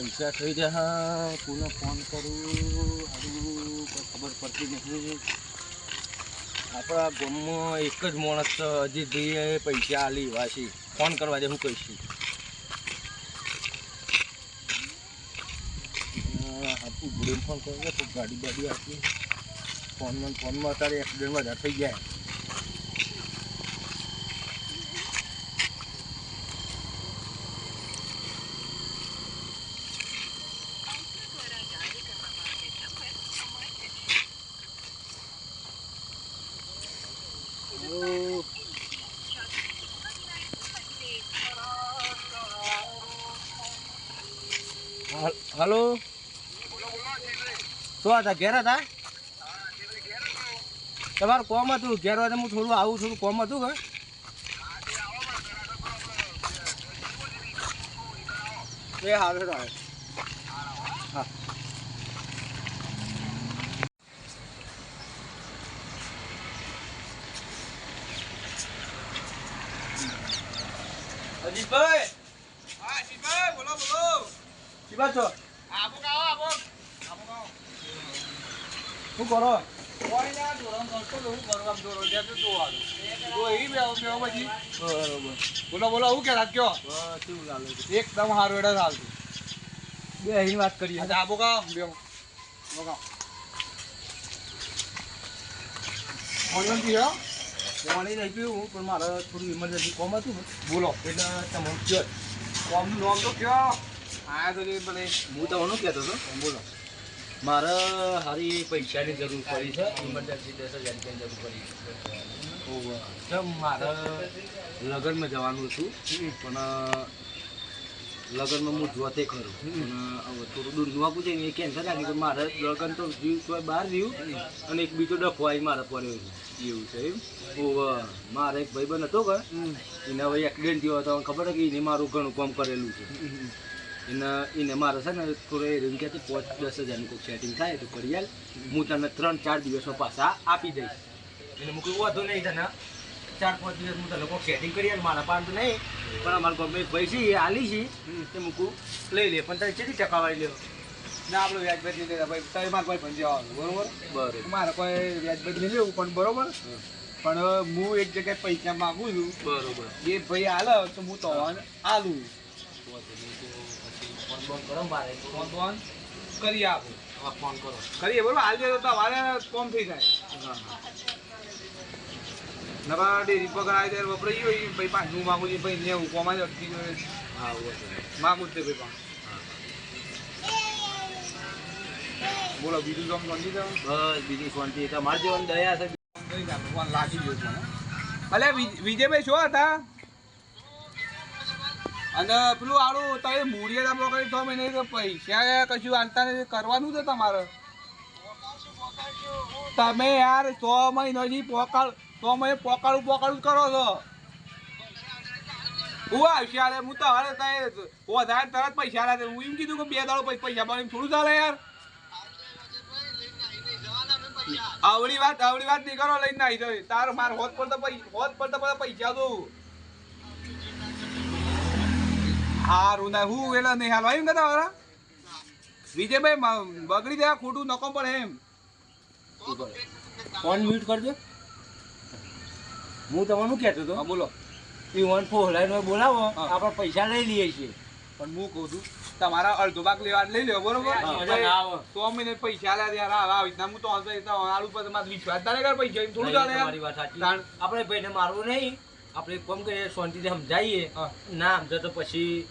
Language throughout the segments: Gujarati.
પૈસા થઈ રહ્યા કોને ફોન કરું, હારું ખબર પડતી નથી. આપણા ગામમાં એક જ માણસ અજીતભાઈએ પૈસા આલી છે. ફોન કરવા દે, હું કહીશું. આપું ભૂડીને ફોન કરો તો ગાડી બાડી આપી. ફોનમાં ફોનમાં અત્યારે એક્સિડન્ટ વધારે થઈ ગયા. ઓ હાલ- શું હતા ઘેર હતા? તમારું કોમ હતું, ઘેર હોય હું થોડું આવું થોડું કોમ હતું કે? એ હાલ. હા. અજીતભાઈ હા શિવભાઈ બોલો બોલો. શી વાત છો. આબુ કાવો આબુ શું કરો? કોઈ ના ધોરણ કરતો તો હું કરવા ધોરણ જ્યાં તો જોવાનું તો એ બે બે પછી. બરોબર. બોલો બોલો હું કે કયો બસ શું ચાલે એકદમ હારું એડા ચાલતું બે અહીં વાત કરીએ. આબુ કાવો બે બગાવ ઓનલાઈન કયો પાણી નહીં પીવું હું પણ મારે થોડું ઇમરજન્સી કોમ હતું બોલો. એટલે તમે કયો. કોમનું નામ તો કયો? હા તો ભલે હું તમને કહેતો હતો? બોલો. મારે હારી પૈસાની જરૂર પડી છે ઇમરજન્સી દસ હજાર રૂપિયાની જરૂર પડી છે. મારે લગ્નમાં જવાનું હતું પણ લગ્નમાં હું જોતે ખરું. હવે થોડું દૂર જોવા છે ને એ કેન્સલ લાગી તો મારે લગ્ન તો જીવ સિવાય બહાર જીવ અને એક બીજો ડફો આવી મારે પડ્યો એવું છે એમ. ઓવે. મારે એક ભાઈબંધ હતો કે એને હવે એક્સિડન્ટ થયો હતો, ખબર કે એને મારું ઘણું કામ કરેલું છે. એને એને મારે છે ને થોડો એ રૂમ કે પાંચ, દસ હજારનું કોઈ સેટિંગ થાય તો કરી આલ. હું તને ત્રણ, ચાર દિવસમાં પાછા આપી દઈશ. એટલે મૂકું વાંધો નહીં તને. ચાર પાંચ દિવસ હું તો લોકો સેટિંગ કરી આલ મારા પાન તો નહીં. પણ અમારા ગમે પૈસી આલી છે તે મૂકું લઈ લે. પણ તારે કેટલી ટકાવાળી લેવો? ના આપણે વ્યાજ બદલી લેતા. ભાઈ તારે મારે કોઈ ભંજી આવવાનું બરોબર? બરોબર. મારે કોઈ વ્યાજ બદલી લેવું પણ બરોબર? પણ હું એક જગ્યાએ પૈસા માગું છું. બરોબર. એ ભાઈ હાલે તો હું તો આલું. ફોન બોન કરો મારે ફોન ફોન કરી આપું. હા ફોન કરો. કરીએ બરોબર? હાલ તો તમારે કોમ થઈ જાય. હા. નવા ડેરી આવી ત્યારે વપરાઈ હોય ભાઈ પાંચનું માગું છું ભાઈ નેવું કોમાં જ અટકી ગયો હા. માગું જ તે ભાઈ પાંચ. બોલો બીજું તો સમજી જાવ બસ બીજું શાંતિ. તમારી જેવાની દયા છે. ભગવાન લાગી ગયો છે અલે વિજ- વિજયભાઈ શું હતા? અને પેલું આડું તમે મૂડીએ તમે કરી છ મહિને તો પૈસા કશું આલતા નથી. કરવાનું છે તમારે? તમે યાર છ મહિનાથી પોકાળ છ અમે પોકાળું પોકાળું કરો છો. હું આવશે યાર હું તો હવે તય વધારે તરત પૈસા આલે હું એમ કીધું કે બે દાડો પછી પૈસા મળે થોડું ચાલે યાર. આવડી વાત આવડી વાત નહીં કરો, લઈને આવી જાય તારો માર હોત પર તો હોત પર તો પૈસા દઉં. હારું, ના હું વેલા નહીં હાલ એમ કહેતા વાળા? વિજયભાઈ બગડી જાય, ખોટું નકો પણ એમ. ફોન મ્યુટ કરજો? હું તમારું કહેતો હતો? બોલો. એ વન ફોલાઈને બોલાવો. આપણે પૈસા લઈ લઈએ છીએ. પણ હું કહું છું તમારા અડધો ભાગ લેવા લઈ લ્યો બરોબર. સો મહિને પૈસા લે ત્યારે આવા આવી રીતના હું તો હશે ઉપર તમારે વિશ્વાસ તારે કર પૈસા થોડું ચાલે મારી વાત સાચી. આપણે ભાઈને મારવું નહીં. આપણે કામ કરીએ શાંતિથી સમજાવીએ ના સમજો તો પછી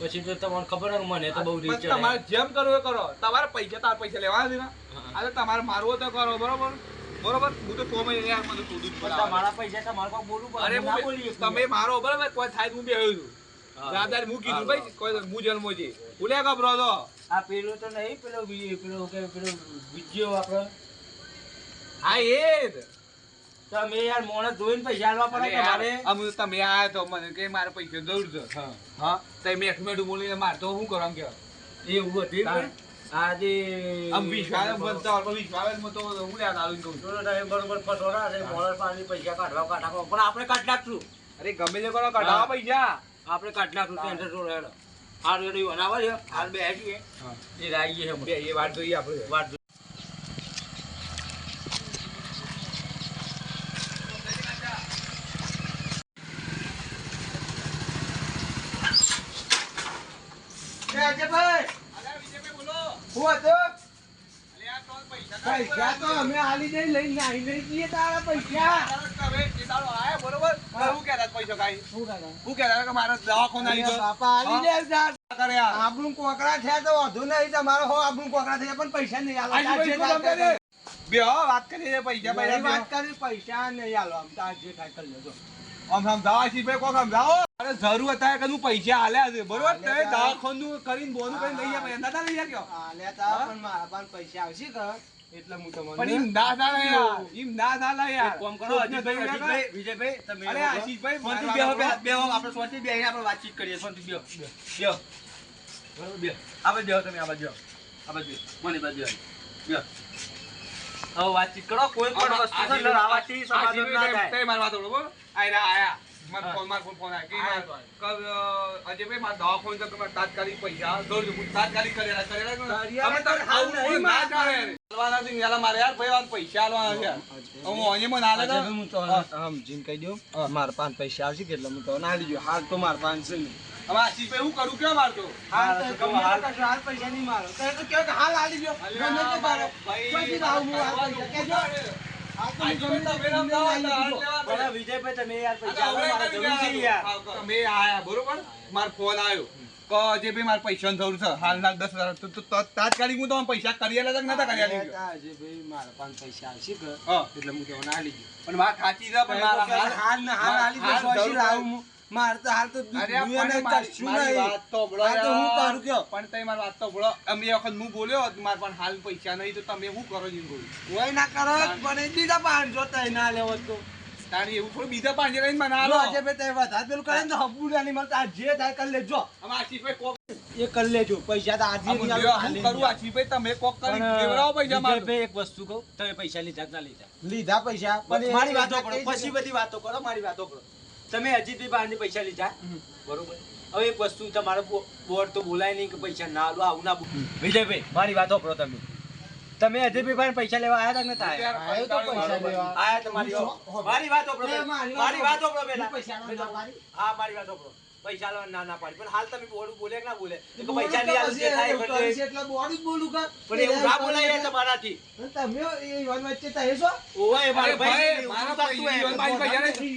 પછી તો તમને ખબર હોય મને તો બહુ રીત તમારે જેમ કરવું એ કરો. તમારે પૈસા તાર પૈસા લેવાના છે ને. આ તો તમારે મારવો તો કરો બરોબર? બરોબર? હું તો મહિને યાર મને શોધું જ પડે. તમારા પૈસા મારા પાસે બોલવું પડે. અરે ના બોલી તમે મારો બરાબર? કોઈ થાય તો હું બેહ્યો છું. દાદા હું કીધું ભાઈ કોઈ હું. જન્મો છે. ભૂલ્યા ગભરો તો. આ પેલો તો નહીં પેલો પેલો કે પેલો બીજો આપણો. હા એ તમે યાર મોણસ જોઈને પૈસા આલવા પડે તમારે તમે આયા તો મને કે મારે પૈસા જરૂર છે. હા. હા? તો મેઠું મેઠું બોલીને મારતો શું કરો કે એવું હતું. આજે આમ વિશ્વાસ બનતા હું યાદ કહું છું. બરોબર ફસોડા છે મોણસ પાસે પૈસા કાઢવા કાઢવા. પણ આપણે કાઢ નાખશું. અરે ગમે તે કરો કઢાવા પૈસા. આપણે કાઢ નાખશું ટેન્શન છોડો હેડો હાલ રેડી બનાવે છે હાર બે હેઠી હા. એ રાઈ છે એ વાત જોઈએ આપણે. વાત પૈસા તો અમે હાલી દઈ લઈને નાહી લઈ જઈએ તારા પૈસા બાપા હાલી દે યાર. આપણું કોકરા થયા તો વાંધો નહીં તમારો હો આપણું કોકરા થયા પણ પૈસા નહીં આલો. બે કરી. વાત કરીએ પૈસા પૈસા વાત કરી પૈસા નહીં આલો. આમ તો આજે થાય કરી લેજો. આમ સમજાવો આશીષભાઈ કોક સમજાવો અરે જરૂર હતા કે તું પૈસા છે બરોબર? તા. કરીને બોનું કરીને લઈ ગયા નતા લઈ ગયા આલ્યા તા પણ મારા પાસે પૈસા આવશે કે? એટલે હું પણ તમને ના ચાલે યાર એમ ના ચાલે યાર. એક કરો અજીતભાઈ અજીતભાઈ વિજયભાઈ તમે અરે આશીષભાઈ શાંતિ બેહો આપણે શાંતિ બેહીને આપણે વાતચીત કરીએ શાંતિ બેહો. બેહો. બરાબર બેહો. આપણે બેહો તમે આ બેહો. આ બેહો. મને બાજુ બેહો. બેહો. હવે વાતચીત કરો કોઈ પણ વસ્તુ છે સમાધાન ના થાય. મારી વાત બરોબર? આયરા આયા. મારો ફોન, માર ફોન, ફોન આયો. કે મારો- ભાઈ માર દવા ફોન તો છે, તમારે તાત્કાલિક પૈસા. દોડજો. હું તાત્કાલિક કરેલા, કરેલા અમે તો હાલ નહીં ના કરે. હાલવાના છે, યાર, મારે યાર ભાઈ વાત પૈસા હાલવાના છે. હું અહીંયા મને હાલે તો- હું તો સમજીને કહી દઉં. માર પાંચ પૈસા આવશે કે એટલે હું તો ના લીજો. હાલ તો માર પાંચ છે હવે હવે આશીષભાઈ, હું કરું કેમ મારતો? હાલ હાલ- હાલ પૈસા નહીં મારો. તો કે હાલ આલી ગયો. ભાઈ, પૈસા આલી. વિજયભાઈ તમે યાર પૈસા તમે આયા બરોબર? મારો ફોન આવ્યો. જે ભાઈ મારે પૈસાની જરૂર છે હાલ ના દસ હજાર તાત્કાલિક હું તો પૈસા કરી કે નતા કરી આલી જે ભાઈ મારા પાસે પૈસા આવશે કે એટલે હું તો ના લીધું પણ વાત સાચી છે પણ હાલ- હાલ હાલ આલી લાવું. મારે તો હાલ તો અરે દુનિયા પણ ને મારી- કશું નહીં. વાત તો ભળો તો હું યાર. કયો? પણ તઈ મારી વાત તો ભળો. અમે વખત હું બોલ્યો હાલ પૈસા નહીં તો તમે શું કરો છો એમ કોઈ ના કરો પણ એ પાંચસો તઈ ના લેવો તો તાણી એવું થોડું બીજા પાંજે લઈને મને હાલો. આજે વધારે પેલું કરે ને તો હબુડ મળતા જે થાય કરી લેજો હવે આશીષભાઈ કોક- એ કરી લેજો પૈસા તો આજે નહીં કરું આશીષભાઈ, તમે કોક કરી દેવડાવો પૈસા મારે. ભાઈ એક વસ્તુ કહું તમે પૈસા લીધા ના લીધા લીધા પૈસા મારી વાતો કરો પછી બધી વાતો કરો મારી વાતો કરો તમે અજીતભાઈ પાસે પૈસા લીધા? બરોબર. હવે એક વસ્તુ તમારે બોર્ડ તો બોલાય નહીં કે પૈસા ના લો આવું ના વિજયભાઈ મારી વાત વાપરો તમે. તમે અજયભાઈ પાસે પૈસા લેવા આયા તા કે નતા આયા? તો પૈસા લેવા. આયા તમારી મારી વાત કરો મારી વાત બેટા પૈસા લેવા ના હા મારી વાત વાપરો. પૈસા લેવા ના ના પાડી. પણ હાલ તમે બોર્ડ બોલે કે ના બોલે? કે પૈસા જે થાય એટલે જ બોલું કે. પણ એવું ના બોલાય તમારાથી. તમે એ યુવાન વચ્ચે તો છો? ઓવે મારા ભાઈ ભાઈ, મારા ભાઈ, મારી પૈસા નહીં.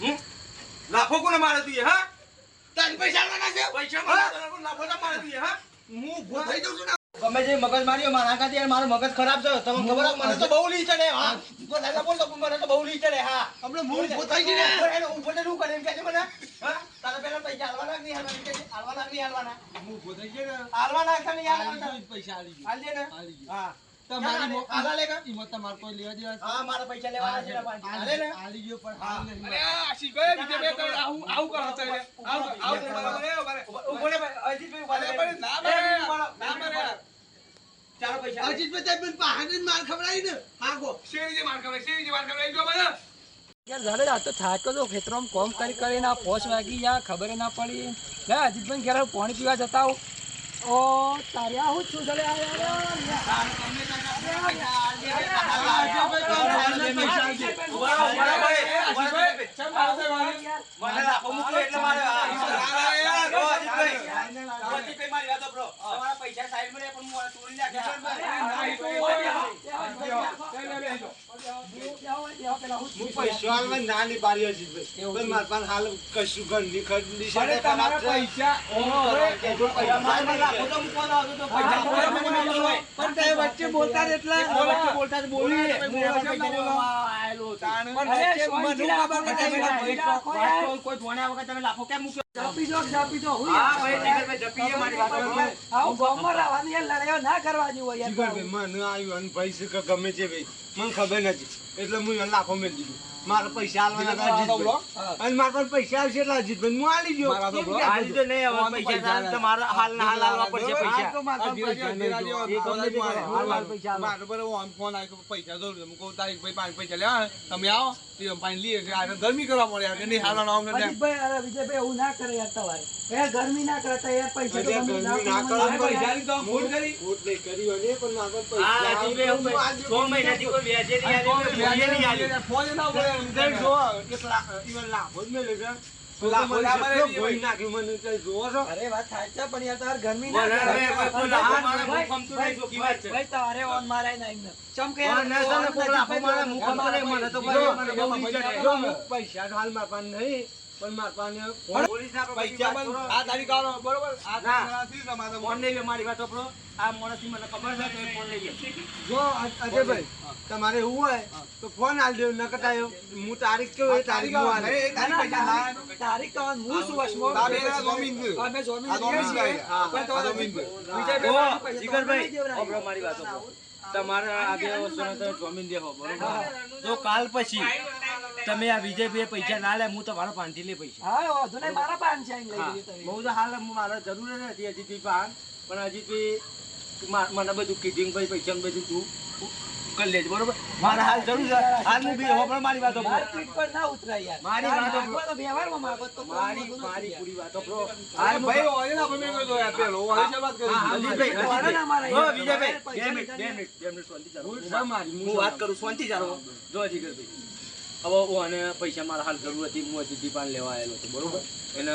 હમ? લાફો કોને મારે તું હા? તારી પૈસા આલવાના છે? પૈસા મારે લાફો ના મારે તું હા? હું ઊભો થઈ જાઉં છું ગમે તે મગજ માર્યો મારા કાંથી યાર મારું મગજ ખરાબ છે તમને ખબર મને તો બહુ લી ચડે હા? બોલ તો મને તો બહુ લી ચડે હા? હમણાં મૂળ થઈ ગયો ને. એને ઊભો થઈને શું કરે એમ મને? હા? તારા પેલા પૈસા હાલવાના કે નહીં હાલવા. હાલવાના નહીં હાલવાના ને. કે નહીં આલી પૈસા. હાલજે ને. હા. તમારી મો- હાલા લે કા? કોઈ લેવા દેવા છે? હા મારા પૈસા લેવાના છે એના ને આલી ગયો પણ હાલ નહીં. અરે આશીષભાઈ, વિજયભાઈ, તમે આવું- આવું કરો આવું- આવું બરાબર. અજીતભાઈ ઊભા પણ ના. ના. ચાલો પૈસા અજીતભાઈ તે બેન માર ખવડાવી ને. હાગો. શેરીજી માર ખવડાવી, શેરીજી માર ખવડાવી, જો મને. યાર જાડે આ તો થાક્યો તો ખેતરમાં કોમ કરી કરીને આ પોચ વાગી યા ખબર ના પડી લે અજીતભાઈ ઘેર પાણી પીવા જતા હો ઓ તારે હું છું ચાલે આ ઊભા રહો, ઊભા રહો ભાઈ, ઊભા રહો ભાઈ. ચમ મારો છે વાળી? મને લાફો મૂક્યો એટલે મારે આ- યાર, જો અજીતભાઈ, અજીતભાઈ મારી વાતો કરો. તમારા પૈસા સાઈડમાં રહે પણ ચોરી હું પૈસો આલવા ના ની પાડી પણ મારા પાસે હાલ કશું ઘરની ખરીદી છે છે. પૈસા પણ તે વચ્ચે બોલતા એટલે બોલતા કોઈ ધોણ્યા વગર તમે કેમ મૂક્યો છે ગમે તે ભાઈ મને ખબર નથી. એટલે હું એને લાફો મેળ દીધું. મારા પૈસા આલવાના. અને મારા પાસે પૈસા આવશે એટલે અજીતભાઈ હું આલી ગયો તો નહીં હવે પૈસા પૈસા હાલ ના હાલ આલવા પડશે પૈસા. તો મારા આ પાસે ધીરાજી, પૈસા નહીં જો. આ ધીરાજી મારે. હાલ હાલ પૈસા આલો. મારે બરાબર ઓન ફોન આવ્યો પૈસા જરૂર હું કહું તારીખ ભાઈ પાંચ પૈસા લેવા તમે આવો તે પાણી લઈએ. આને ગરમી કરવા મળે યાર નહીં હાલવાનો અમને અજીતભાઈ અરે વિજયભાઈ એવું ના કરે યાર તમારે. યાર ગરમી ના કરતા યાર પૈસા તો ગરમી ના કરો, પૈસા કરી. નહીં કરી પણ પાસે અજીતભાઈ. મહિનાથી કોઈ વ્યાજે નહીં ફોન કઈ જો, એક લાખ- ઈવન લાખો જ મેલ્યો છે. તો લાખો મને ના નહીં. ભાઈ. અરે પણ યાર તમારે પોલીસ ના ભાઈ, મારે, ભાઈ. ભાઈ, તારે કે મારે, તો ભાઈ, પૈસા તો મારા મારા બધી. આ તારી કાળો બરોબર આ ના. તમારો ફોન લઈ લે મારી વાત સાંભળો. આ મોણસી મને ખબર છે તો ફોન લઈ લે. જો અજયભાઈ તમારે એવું હોય તો ફોન આલ દેવ ન કટાયો હું તારીખ કેવું એ તારીખ હું આલે. એ તારીખ પૈસા ના. તારીખ તો હું શું વસમો આ બે જોમીન આ અમે જોમીન આ જોમીન છે. હા, તો જોમીન તો જીગરભાઈ, નહીં મારી વાત સાંભળો. તમારે આ બે વસ્તુને તમે જોમીન દેખો બરોબર જો કાલ પછી તમે આ વિજયભાઈ પૈસા ના લે હું તમારા પાંચથી લે પૈસા. હા વાંધો નહીં, મારા પાન છે. બહુ તો હાલ મારા જરૂર નથી અજીતભાઈ પાન પણ અજીતભાઈ મને બધું કીધું ભાઈ પૈસા ને બધું તું કરી લેજે બરોબર? મારે હાલ જરૂર હાલ હું બી હોભળો મારી વાતો મારી પર ના ઉતરાય યાર. મારી વાતો તો વ્યવહારમાં માગો તો મારી મારી પૂરી વાતો બ્રો આ ભાઈ હોય ને આપણે મેં યાર પેલો હોય છે વાત કરી. અજીતભાઈ, તો ના મારે અજીતભાઈ. વિજયભાઈ, બે મિનિટ, બે મિનિટ, બે મિનિટ શાંતિ ચાલો. ભૂલ મારી, હું વાત કરું શાંતિ ચાલો જો અજીતભાઈ. હવે આને પૈસા મારા હાલ જરૂર હતી હું હજી પાન લેવા આવેલો હતો બરોબર? એને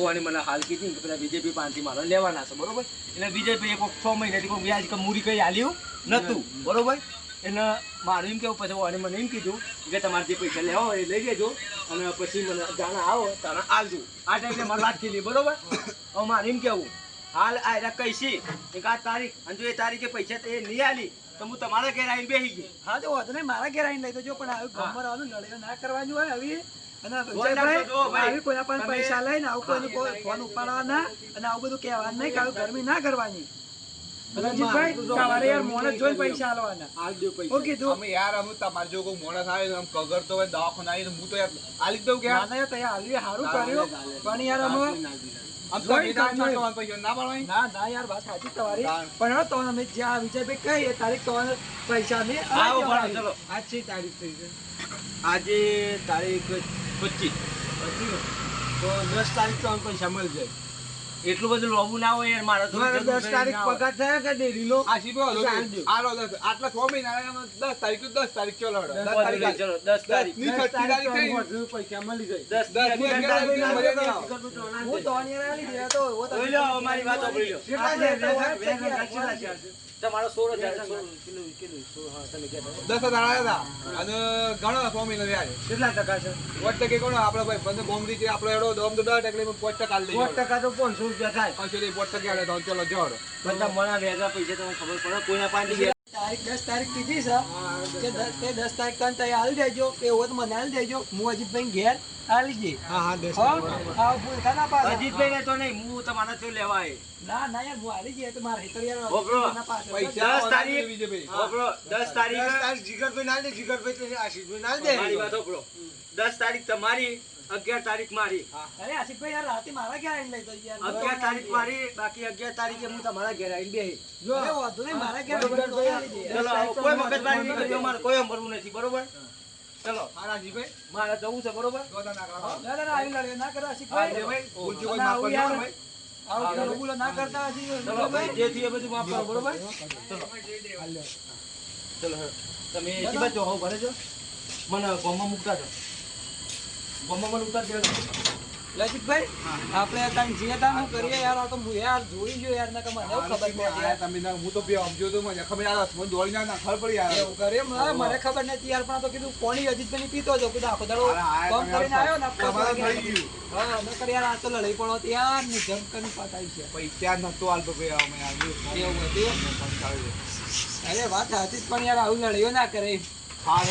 આને મને હાલ કીધી કે પેલા બીજેપી પાનથી મારે લેવાના છે બરોબર? એને બીજેપી કોઈ છ મહિનાથી કોઈ વ્યાજ કે મૂડી કઈ હાલ્યું નહોતું બરોબર? એને મારું એમ કેવું પછી આને મને એમ કીધું કે તમારે જે પૈસા લેવા હોય એ લઈ લેજો અને પછી મને જાણા આવો તાણા આવજો આ ટાઈમે મારે વાત કીધી બરોબર? હવે મારે એમ કેવું હાલ આ કહીશી એક આ તારીખ અને જો એ તારીખે પૈસા તો એ નહીં આલી તો હું તમારા ઘેર આવીને બેસી ગઈ હા તો વાંધો નહીં, મારા ઘેર આવીને લઈ જજો પણ આવી ગમર આવવાનું લડાઈઓ ના કરવાની હોય આવી. અને ફોન ના વિજયભાઈ, કરજો, ભાઈ. આવી કોઈના પાસે પૈસા લઈને આવું કોઈનું ફોન ઉપાડવાના અને આવું બધું કહેવાનું નહીં કે આવી ગરમી ના કરવાની. અને અજીતભાઈ, યાર મોણસ જોઈને પૈસા આલવાના દો પૈસા. કીધું અમે યાર અમે તમારે જો કોઈ મોણસ આવે ને આમ કગરતો હોય દવાખાને આવી તો હું તો યાર આલી જ દઉં કે. ના, ના, તૈયાર કર્યું. પણ યાર અમે પણ તો અમે જ્યાં વિજયભાઈ કહીએ તારીખ તો પૈસા અમે આવો આલી ભણા, દેવાના. ચલો. આજ છે તારીખ થઈ છે આજે તારીખ પચીસ. પછી તો દસ તારીખ તો પૈસા મળી જાય. એટલું બધું લોબુ ના હોય યાર મારે તો દસ તારીખ પગાર થયા કે શીખો લો. આલો દસ આટલા છ મહિના દસ તારીખ દસ તારીખ ચલો હેડો. દસ તારીખ ચલો દસ તારીખ. ની છઠ્ઠી તારીખ થઈ. પૈસા મળી જાય. દસ દસ તારીખની અગિયાર. હું તો આલી અમારી વાત સાંભળી લો આપણે? તમારો સોળ હજાર. દસ હજાર આવ્યા હતા. અને ઘણો. કેટલા ટકા છે? પોચ ટકે કોણ? આપણે ભાઈ બંને ગોમડી છે. આપડે એડો દમ તો દસ ટકે ટકા લઈ પાંચ ટકા તો પાંચસો રૂપિયા થાય. પાંચસો પોચ ટકે હાલે તો ચલો બધા મળ્યા વેગા પૈસા તમને ખબર પડે? કોઈના પાંચ તારીખ દસ તારીખ કીધી છે. તે દસ તારીખ તને તઈ આલી દેજો કે એવું મને આલી દેજો. હું અજીતભાઈ ઘેર આલી જઈ હા હા દસ હો? આ ભૂલતા ના અજીતભાઈ ને તો નહીં હું તમારા થી લેવા ના ના યાર હું આલી જઈએ તો મારે યાર. પૈસા તારીખ. તારીખ જીગરભાઈ ના દે જીગરભાઈ તો આશીષભાઈ ના દે. મારી વાત તારીખ તમારી અગિયાર તારીખ મારી. અરે આશિકભાઈ યાર રાતે મારા ઘેર આવીને લઈ જજો અગિયાર તારીખ મારી બાકી અગિયાર તારીખે હું તમારા ઘેર આવીને બેસી જો. વાંધો નહીં મારા ઘેર. ચલો કોઈ મગજમારી નહીં કરજો મારે કોઈ સાંભળવું નથી બરોબર? ચલો. હા, મારે જવું છે બરોબર? આવી લડે ના કરો આશિકભાઈ. રાજીભાઈ. કોઈ માફ કરજો ભાઈ. આવું બોલો ના કરતા હજી. ચલો ભાઈ જે થયું એ બધું માફ કરો બરોબર ચલો. ચલો તમે એસી બાજુ હોવ ભરે છો મને ગોમાં મૂકતા છો ગોમાં મને ઉતાર લલિતભાઈ આપણે તાન જે તાન કરીએ યાર આ તો હું યાર જોઈ જો યાર નકર મને ખબર આ નથી યાર. તમે ના- હું તો બે સમજ્યો તો મને ખબર આ મને દોડી ના ના ખબર પડી યાર. એવું કરે મને ખબર નથી યાર પણ આ તો કીધું કોણી અજીતભાઈ પીતો જો કીધું આખો દાડો કામ કરીને આવ્યો ને તમારે થઈ ગયું. હા નકર યાર આ તો લડાઈ પડો યાર ને જમ કરી પાતાઈ છે. પૈસા નતો હાલતો ભાઈ અમે યાર એવું હતું અરે વાત હતી પણ યાર આવું લડાઈઓ ના કરે હા